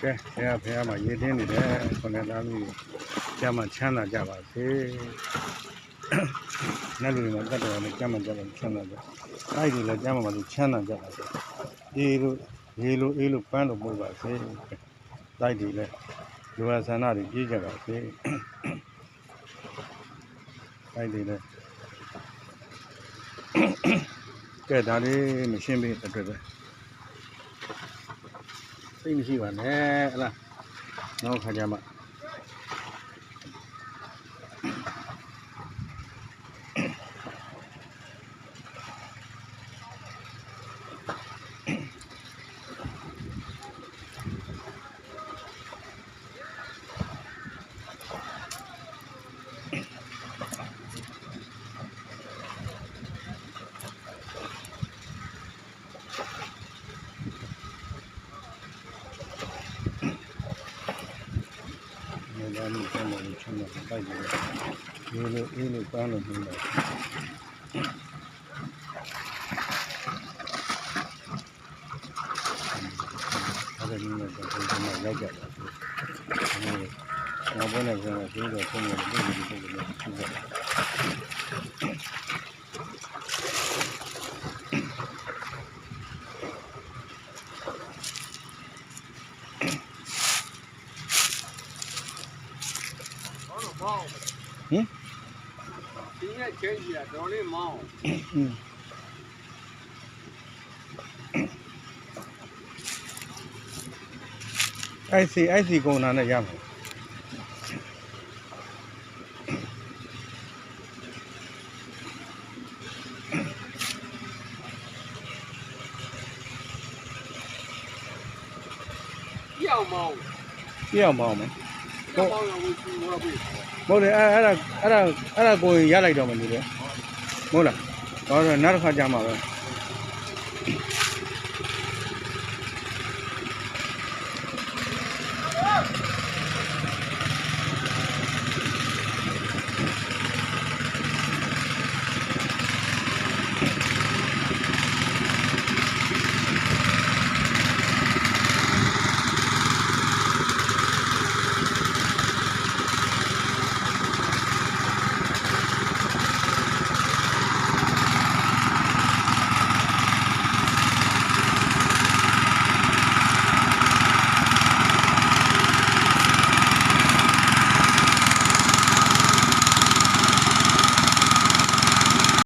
ကဲဘုရားဘုရားမှာရည်တင်းနေတယ်ခொနဲ့သားသမီးကျမ်းမှာချမ်းသာကြပါစေနတ်လူတွေမှာတတ်တော်နဲ့ကျမ်းမှာကြပါချမ်းသာကြအဲ့ဒီလည်းကျမ်းမှာလည်းချမ်းသာကြပါစေအေးလို့ရေလို့အေးလို့ပန်းလို့ပို့ပါစေတိုက်ဒီလည်းလူဝဆန္ဒတွေကြီးကြပါစေတိုက်ဒီလည်းကဲဒါလေးမရှင်းပေးတဲ့အတွက်ပဲ စိတ်မရှိပါနဲ့ဟလားနောက်ခါကြမှာ လာမှုဆန်းတယ်ချမ်းသာတိုက်တယ်ဒီလိုအေးလို့ပန်းလို့ပြီးတော့အဲ့ဒါမျိုးတော့ဒီမှာရောက်ကြတယ်။နောက်ဘက်နဲ့ဆိုတော့ဒီတော့ဆုံးနေတယ်ဒီလိုမျိုးဖြစ်တယ်။ ဟောတော့မောင်းဟင်ဒီနေ့ချင်းကြီးကတော်လေးမောင်းอืมအိုက်စီအိုက်စီကုန်တာနဲ့ရမှာပြောင်းမောင်းပြအောင်မအောင်မယ် ပြောင်းမောင်းရဝင်စီဘောပြီမဟုတ်လေအဲ့အဲ့ဒါအဲ့ဒါအဲ့ဒါကိုရလိုက်တော့မယ်ဒီလေမဟုတ်လားဟောတော့နောက်တစ်ခါကြာမှာပဲ